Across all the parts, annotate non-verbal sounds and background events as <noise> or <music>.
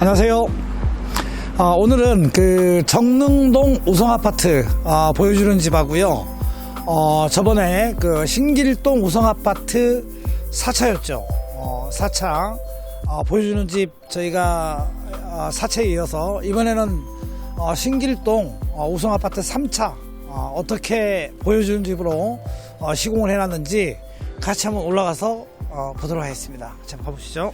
안녕하세요. 아, 오늘은 그 정릉동 우성 아파트 아, 보여주는 집하고요. 어, 저번에 그 신길동 우성 아파트 4차였죠. 어, 4차 어, 보여주는 집 저희가 어, 4차에 이어서 이번에는 어, 신길동 어, 우성 아파트 3차 어, 어떻게 보여주는 집으로 어, 시공을 해놨는지 같이 한번 올라가서 어, 보도록 하겠습니다. 자, 가보시죠.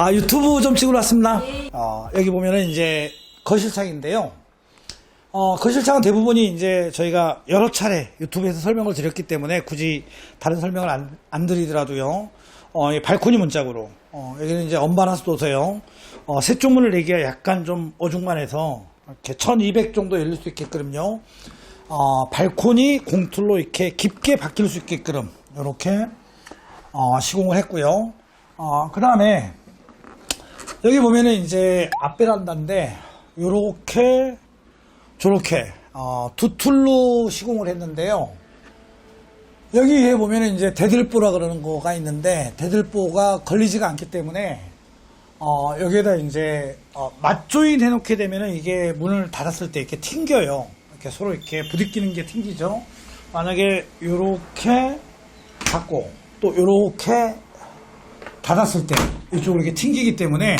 아 유튜브 좀 찍으러 왔습니다. 어, 여기 보면은 이제 거실창인데요. 어, 거실창은 대부분이 이제 저희가 여러 차례 유튜브에서 설명을 드렸기 때문에 굳이 다른 설명을 안, 안 드리더라도요. 어, 이 발코니 문짝으로. 어, 여기는 이제 언바나스 도서요. 어, 세 쪽문을 내기가 약간 좀 어중간해서 이렇게 1200 정도 열릴 수 있게끔요. 어, 발코니 공틀로 이렇게 깊게 바뀔 수 있게끔 이렇게 어, 시공을 했고요. 어, 그 다음에 여기 보면은 이제 앞베란다인데 요렇게 저렇게 어, 두 툴로 시공을 했는데요. 여기에 보면은 이제 대들보라 그러는 거가 있는데 대들보가 걸리지가 않기 때문에 어, 여기에다 이제 어, 맞조인 해놓게 되면은 이게 문을 닫았을 때 이렇게 튕겨요. 이렇게 서로 이렇게 부딪히는 게 튕기죠. 만약에 요렇게 닫고 또 요렇게 닫았을 때 이쪽으로 이렇게 튕기기 때문에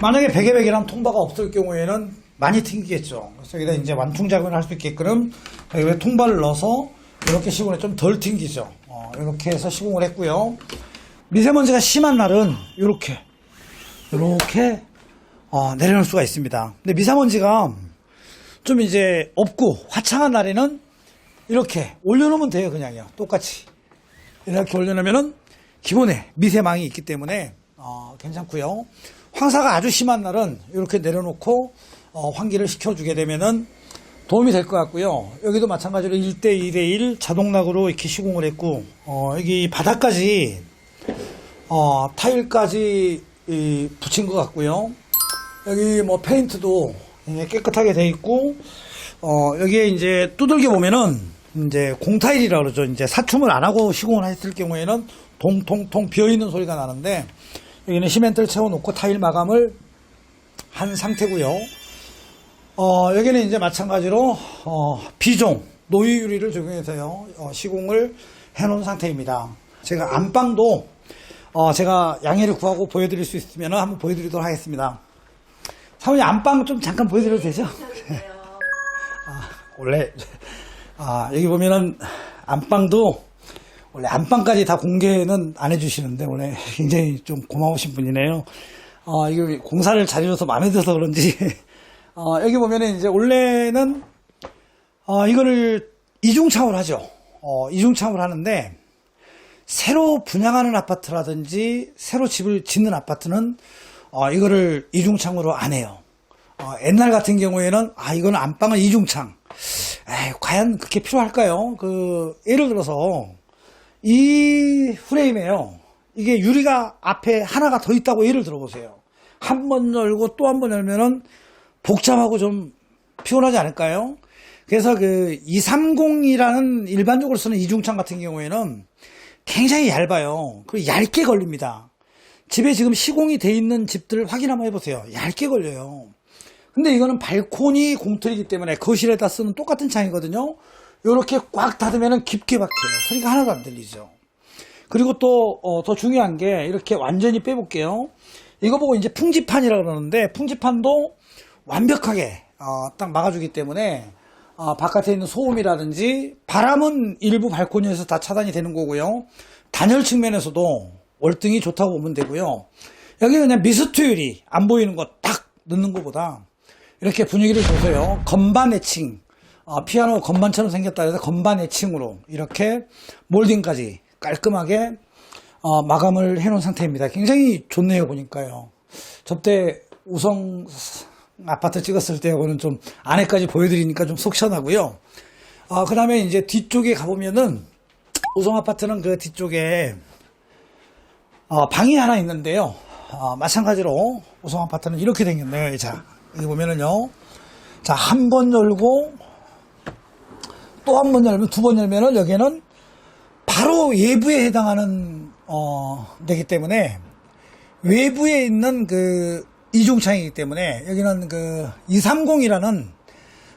만약에 베개 베개랑 통바가 없을 경우에는 많이 튕기겠죠. 그래서 여기다 이제 완충 작용을 할 수 있게끔 여기에 통발을 넣어서 이렇게 시공을 좀덜 튕기죠. 어, 이렇게 해서 시공을 했고요. 미세먼지가 심한 날은 이렇게 이렇게 어, 내려놓을 수가 있습니다. 근데 미세먼지가 좀 이제 없고 화창한 날에는 이렇게 올려놓으면 돼요, 그냥요. 똑같이. 이렇게 올려놓으면은 기본에 미세망이 있기 때문에 어, 괜찮고요. 황사가 아주 심한 날은 이렇게 내려놓고 어, 환기를 시켜주게 되면은 도움이 될 것 같고요. 여기도 마찬가지로 1대 2대 1 자동락으로 이렇게 시공을 했고 어, 여기 바닥까지 어, 타일까지 이, 붙인 것 같고요. 여기 뭐 페인트도 예, 깨끗하게 돼 있고 어, 여기에 이제 두들겨 보면은 이제 공타일이라 그러죠. 이제 사춤을 안 하고 시공을 했을 경우에는 동통통 비어 있는 소리가 나는데 여기는 시멘트를 채워놓고 타일 마감을 한 상태고요. 어, 여기는 이제 마찬가지로 어, 비종 노유 유리를 적용해서요 어, 시공을 해놓은 상태입니다. 제가 안방도 어, 제가 양해를 구하고 보여드릴 수 있으면 한번 보여드리도록 하겠습니다. 사모님 안방 좀 잠깐 보여드려도 되죠? <laughs> 아, 원래 아, 여기 보면은 안방도 원래 안방까지 다 공개는 안 해주시는데 원래 굉장히 좀 고마우신 분이네요. 어, 이거 공사를 잘해줘서 마음에 들어서 그런지 어, <laughs> 여기 보면은 이제 원래는 어, 이거를 이중창으로 하죠. 어, 이중창으로 하는데 새로 분양하는 아파트라든지 새로 집을 짓는 아파트는 어, 이거를 이중창으로 안 해요. 어, 옛날 같은 경우에는 아 이거는 안방은 이중창. 에이, 과연 그렇게 필요할까요? 그 예를 들어서 이 프레임에요. 이게 유리가 앞에 하나가 더 있다고 예를 들어보세요. 한 번 열고 또 한 번 열면은 복잡하고 좀 피곤하지 않을까요? 그래서 그 230이라는 일반적으로 쓰는 이중창 같은 경우에는 굉장히 얇아요. 그리고 얇게 걸립니다. 집에 지금 시공이 돼 있는 집들 확인 한번 해보세요. 얇게 걸려요. 근데 이거는 발코니 공틀이기 때문에 거실에다 쓰는 똑같은 창이거든요. 이렇게 꽉 닫으면 깊게 박혀요. 소리가 하나도 안 들리죠. 그리고 또더 중요한 게 이렇게 완전히 빼볼게요. 이거 보고 이제 풍지판이라 그러는데 풍지판도 완벽하게 어, 딱 막아주기 때문에 어, 바깥에 있는 소음이라든지 바람은 일부 발코니에서 다 차단이 되는 거고요. 단열 측면에서도 월등히 좋다고 보면 되고요. 여기 그냥 미스트 유리 안 보이는 거 딱 넣는 것보다 이렇게 분위기를 줘서요. 건반 애칭 어, 피아노 건반처럼 생겼다 해서 건반 애칭으로 이렇게 몰딩까지 깔끔하게 어, 마감을 해놓은 상태입니다. 굉장히 좋네요 보니까요. 저때 우성 아파트 찍었을 때하고는 좀 안에까지 보여드리니까 좀 속 시원하고요. 어, 그 다음에 이제 뒤쪽에 가보면은 우성 아파트는 그 뒤쪽에 어, 방이 하나 있는데요. 어, 마찬가지로 우성 아파트는 이렇게 생겼네요. 자, 여기 보면은요. 자, 한 번 열고 또 한 번 열면 두 번 열면은 여기는 바로 예부에 해당하는 어, 되기 때문에 외부에 있는 그 이중창이기 때문에 여기는 그 230이라는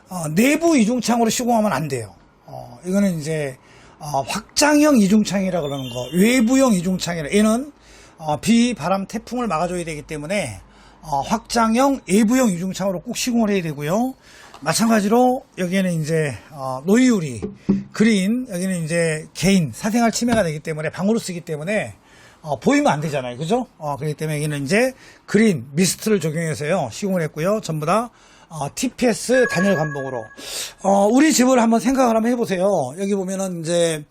어, 내부 이중창으로 시공하면 안 돼요. 어, 이거는 이제 어, 확장형 이중창이라 그러는 거, 외부형 이중창이라. 얘는 어, 비, 바람, 태풍을 막아줘야 되기 때문에 어, 확장형 외부형 이중창으로 꼭 시공을 해야 되고요. 마찬가지로 여기에는 이제 어, 노이유리, 그린 여기는 이제 개인 사생활 침해가 되기 때문에 방으로 쓰기 때문에 어, 보이면 안 되잖아요. 그죠? 어, 그렇기 때문에 여기는 이제 그린, 미스트를 적용해서요. 시공을 했고요. 전부 다 어, TPS 단열 감봉으로. 어, 우리 집을 한번 생각을 한번 해보세요. 여기 보면은 이제,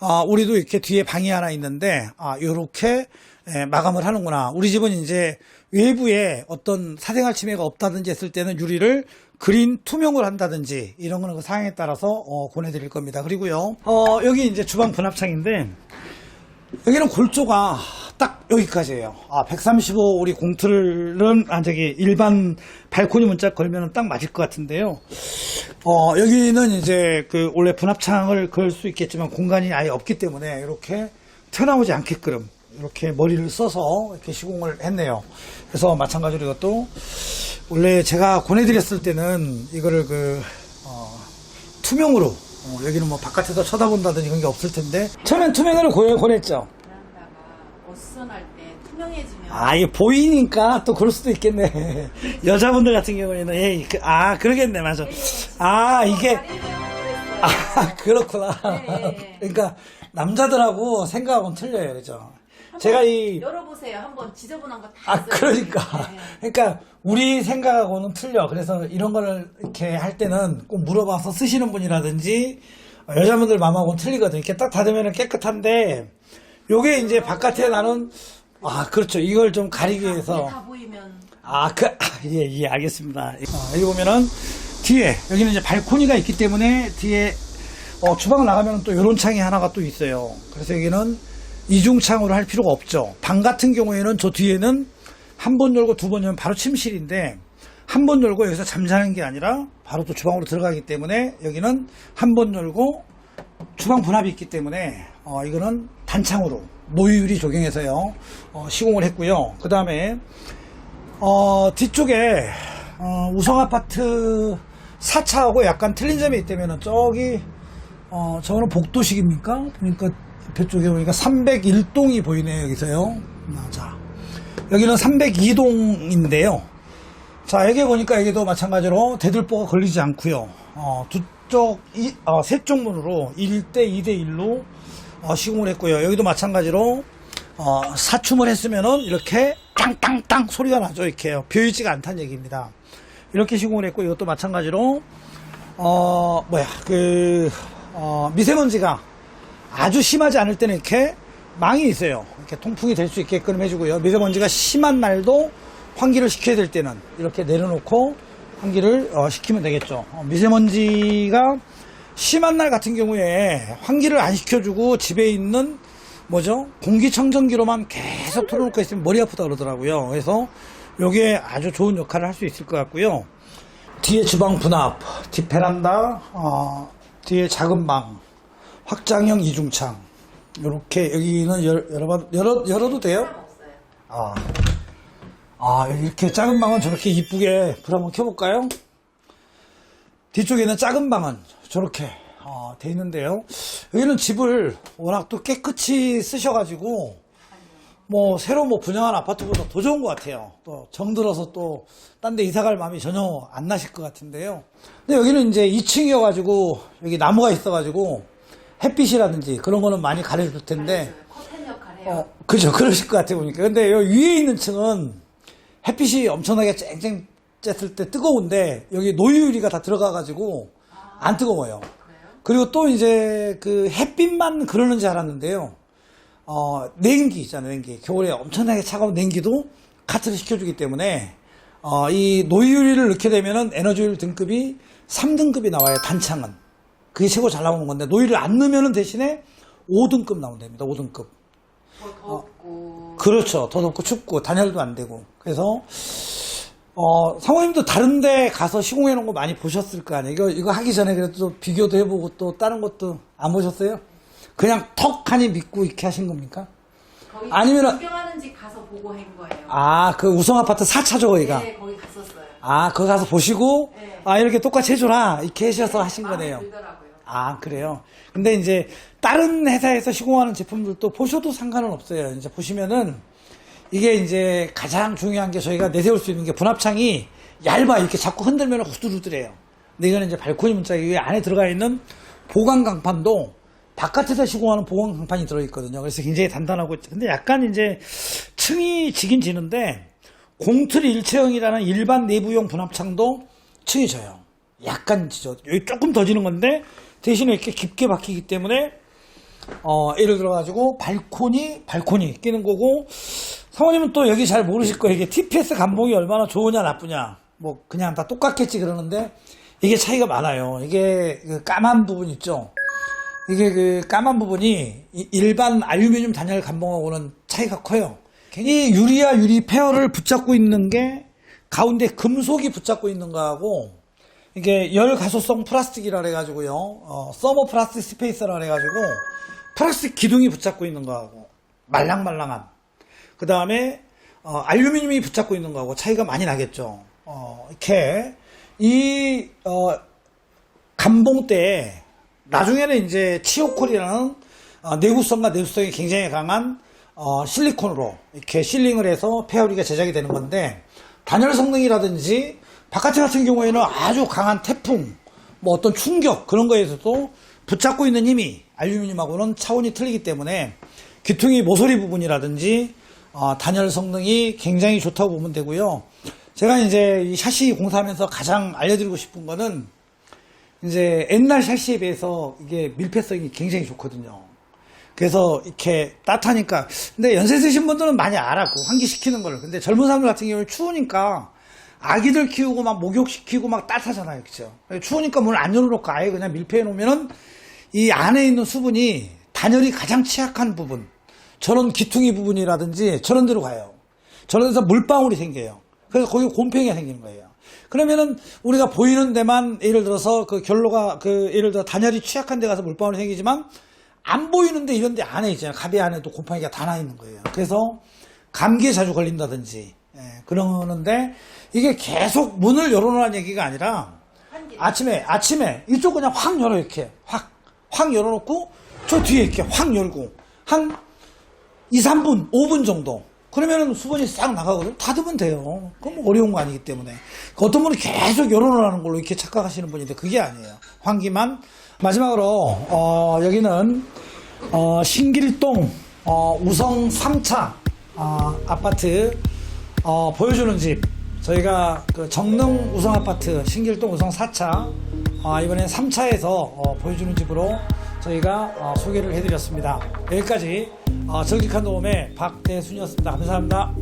어, 우리도 이렇게 뒤에 방이 하나 있는데, 아, 요렇게 예, 마감을 하는구나. 우리 집은 이제 외부에 어떤 사생활 침해가 없다든지 했을 때는 유리를 그린 투명을 한다든지 이런 거는 그 상황에 따라서 어, 권해드릴 겁니다. 그리고요, 어, 여기 이제 주방 분합창인데, 여기는 골조가 딱 여기까지예요. 아, 135 우리 공틀은 아 저기 일반 발코니 문짝 걸면은 딱 맞을 것 같은데요. 어, 여기는 이제 그 원래 분합창을 걸 수 있겠지만 공간이 아예 없기 때문에 이렇게 튀어나오지 않게끔 이렇게 머리를 써서 이렇게 시공을 했네요. 그래서 마찬가지로 이것도 원래 제가 권해드렸을 때는 이거를 그 어, 투명으로 어, 여기는 뭐 바깥에서 쳐다본다든지 그런 게 없을 텐데 처음엔 투명으로 고- 권했죠. 어수선할 때 투명해지면 아, 이게 보이니까 또 그럴 수도 있겠네. <laughs> 여자분들 같은 경우에는, 에이, 그, 아, 그러겠네, 맞아. 아, 이게, 그랬어요. 아, 그렇구나. 네, 네. 그러니까, 남자들하고 생각하고는 틀려요, 그죠? 제가 이, 열어보세요. 한번 지저분한 거 다 아, 있어요. 그러니까. 네. 그러니까, 우리 생각하고는 틀려. 그래서 이런 거를 이렇게 할 때는 꼭 물어봐서 쓰시는 분이라든지, 어, 여자분들 마음하고는 틀리거든. 이렇게 딱 닫으면 깨끗한데, 요게 이제 바깥에 나는, 아, 그렇죠. 이걸 좀 가리기 위해서. 다 보이면 아, 그, 아, 예, 예, 알겠습니다. 어, 여기 보면은, 뒤에, 여기는 이제 발코니가 있기 때문에, 뒤에, 어, 주방 나가면 또 요런 창이 하나가 또 있어요. 그래서 여기는 이중창으로 할 필요가 없죠. 방 같은 경우에는 저 뒤에는 한 번 열고 두 번 열면 바로 침실인데, 한 번 열고 여기서 잠자는 게 아니라, 바로 또 주방으로 들어가기 때문에, 여기는 한 번 열고, 주방 분합이 있기 때문에 어, 이거는 단창으로 노유리 적용해서요 어, 시공을 했고요. 그 다음에 어, 뒤쪽에 어, 우성 아파트 4차하고 약간 틀린 점이 있다면 저기 어, 저거는 복도식입니까? 그러니까 옆에 쪽에 보니까 301동이 보이네요 여기서요. 아, 자 여기는 302동인데요. 자, 여기 보니까 여기도 마찬가지로 대들보가 걸리지 않고요. 어, 두쪽, 이, 어, 세쪽 문으로 1대 2대 1로 어, 시공을 했고요. 여기도 마찬가지로 어, 사춤을 했으면은 이렇게 땅땅땅 소리가 나죠. 이렇게요. 비어있지가 않다는 얘기입니다. 이렇게 시공을 했고 이것도 마찬가지로 어, 뭐야, 그, 어, 미세먼지가 아주 심하지 않을 때는 이렇게 망이 있어요. 이렇게 통풍이 될 수 있게끔 해주고요. 미세먼지가 심한 날도 환기를 시켜야 될 때는 이렇게 내려놓고 환기를 어, 시키면 되겠죠. 어, 미세먼지가 심한 날 같은 경우에 환기를 안 시켜주고 집에 있는 뭐죠? 공기청정기로만 계속 틀어놓고 있으면 머리 아프다 그러더라고요. 그래서 이게 아주 좋은 역할을 할 수 있을 것 같고요. 뒤에 주방 분합, 뒷 베란다, 어, 뒤에 작은 방, 확장형 이중창. 이렇게 여기는 열, 열어, 열어, 열어도 돼요? 아, 아 이렇게 작은 방은 저렇게 이쁘게 불 한번 켜볼까요? 뒤쪽에는 작은 방은 저렇게 어, 돼 있는데요. 여기는 집을 워낙 또 깨끗이 쓰셔가지고 뭐 새로 뭐 분양한 아파트보다 더 좋은 것 같아요. 또 정들어서 또 딴 데 이사갈 마음이 전혀 안 나실 것 같은데요. 근데 여기는 이제 2층이어가지고 여기 나무가 있어가지고 햇빛이라든지 그런 거는 많이 가려줄 텐데. 어, 그죠. <laughs> 그러실 것 같아 보니까. 근데 요 위에 있는 층은 햇빛이 엄청나게 쨍쨍 쬐을 때 뜨거운데 여기 노유유리가 다 들어가 가지고 안 뜨거워요. 그리고 또 이제 그 햇빛만 그러는 줄 알았는데요. 어, 냉기 있잖아요, 냉기. 겨울에 엄청나게 차가운 냉기도 카트를 시켜주기 때문에, 어, 이 노유리를 넣게 되면은 에너지율 등급이 3등급이 나와요, 단창은. 그게 최고 잘 나오는 건데, 노유리를 안 넣으면은 대신에 5등급 나온답니다, 5등급. 더 덥고 그렇죠. 더 덥고 춥고 단열도 안 되고. 그래서 어, 사모님도 다른데 가서 시공해 놓은 거 많이 보셨을 거 아니에요. 이거 이거 하기 전에 그래도 또 비교도 해보고 또 다른 것도 안 보셨어요? 그냥 턱 하니 믿고 이렇게 하신 겁니까? 거기 아니면은- 구경하는지 가서 보고 한 거예요. 아, 그 우성 아파트 4차죠, 거기가. 네, 거기 갔었어요. 아, 거기 가서 보시고, 네. 아, 이렇게 똑같이 해줘라. 이렇게 하셔서 하신 거네요. 아, 그래요. 근데 이제 다른 회사에서 시공하는 제품들도 보셔도 상관은 없어요. 이제 보시면은 이게 이제 가장 중요한 게 저희가 내세울 수 있는 게 분합창이 얇아. 이렇게 자꾸 흔들면 후들후들해요. 근데 이거는 이제 발코니 문짝이 안에 들어가 있는 보강 강판도 바깥에서 시공하는 보강 강판이 들어있거든요. 그래서 굉장히 단단하고. 근데 약간 이제 층이 지긴 지는데 공틀 일체형이라는 일반 내부용 분합창도 층이 져요. 약간 지죠. 여기 조금 더 지는 건데 대신에 이렇게 깊게 박히기 때문에 어 예를 들어 가지고 발코니 발코니 끼는 거고 사모님은 또 여기 잘 모르실 거예요. 이게 TPS 감봉이 얼마나 좋으냐 나쁘냐 뭐 그냥 다 똑같겠지 그러는데 이게 차이가 많아요. 이게 그 까만 부분 있죠. 이게 그 까만 부분이 이- 일반 알루미늄 단열 감봉하고는 차이가 커요. 이 유리와 유리 페어를 붙잡고 있는 게 가운데 금속이 붙잡고 있는 거하고 이게 열 가소성 플라스틱이라 그래가지고요. 어, 서머 플라스틱 스페이스라 그래가지고 플라스틱 기둥이 붙잡고 있는 거하고 말랑말랑한 그 다음에 어, 알루미늄이 붙잡고 있는 거하고 차이가 많이 나겠죠. 어, 이렇게 이 어, 감봉 때 나중에는 이제 치오콜이라는 어, 내구성과 내수성이 굉장히 강한 어, 실리콘으로 이렇게 실링을 해서 페어리가 제작이 되는 건데 단열 성능이라든지 바깥에 같은 경우에는 아주 강한 태풍, 뭐 어떤 충격 그런 거에서도 붙잡고 있는 힘이 알루미늄하고는 차원이 틀리기 때문에 귀퉁이 모서리 부분이라든지 어, 단열 성능이 굉장히 좋다고 보면 되고요. 제가 이제 이 샤시 공사하면서 가장 알려드리고 싶은 거는 이제 옛날 샤시에 비해서 이게 밀폐성이 굉장히 좋거든요. 그래서 이렇게 따뜻하니까 근데 연세 드신 분들은 많이 그 환기시키는 거를 근데 젊은 사람들 같은 경우는 추우니까 아기들 키우고 막 목욕시키고 막 따뜻하잖아요 그죠 추우니까 문을 안 열어놓고 아예 그냥 밀폐해 놓으면은 이 안에 있는 수분이 단열이 가장 취약한 부분 저런 기퉁이 부분이라든지 저런 데로 가요 저런 데서 물방울이 생겨요 그래서 거기 곰팡이가 생기는 거예요 그러면은 우리가 보이는 데만 예를 들어서 그 결로가 그 예를 들어 단열이 취약한 데 가서 물방울이 생기지만 안 보이는데 이런 데 안에 있잖아요. 가비 안에도 곰팡이가 다 나 있는 거예요. 그래서 감기에 자주 걸린다든지 예, 그러는데 이게 계속 문을 열어놓으라는 얘기가 아니라 아침에 아침에 이쪽 그냥 확 열어 이렇게 확 확 열어놓고 저 뒤에 이렇게 확 열고 한 2, 3분, 5분 정도. 그러면은 수분이 싹 나가거든요. 닫으면 돼요. 그건 뭐 어려운 거 아니기 때문에. 그 어떤 분이 계속 열어놓으라는 걸로 이렇게 착각하시는 분인데 그게 아니에요. 환기만. 마지막으로, 어, 여기는, 어, 신길동, 어, 우성 3차, 어, 아파트, 어, 보여주는 집. 저희가 그 정릉 우성 아파트, 신길동 우성 4차, 어, 이번엔 3차에서 어, 보여주는 집으로 저희가 어, 소개를 해드렸습니다. 여기까지 어, 정직한 도움의 박대순이었습니다. 감사합니다.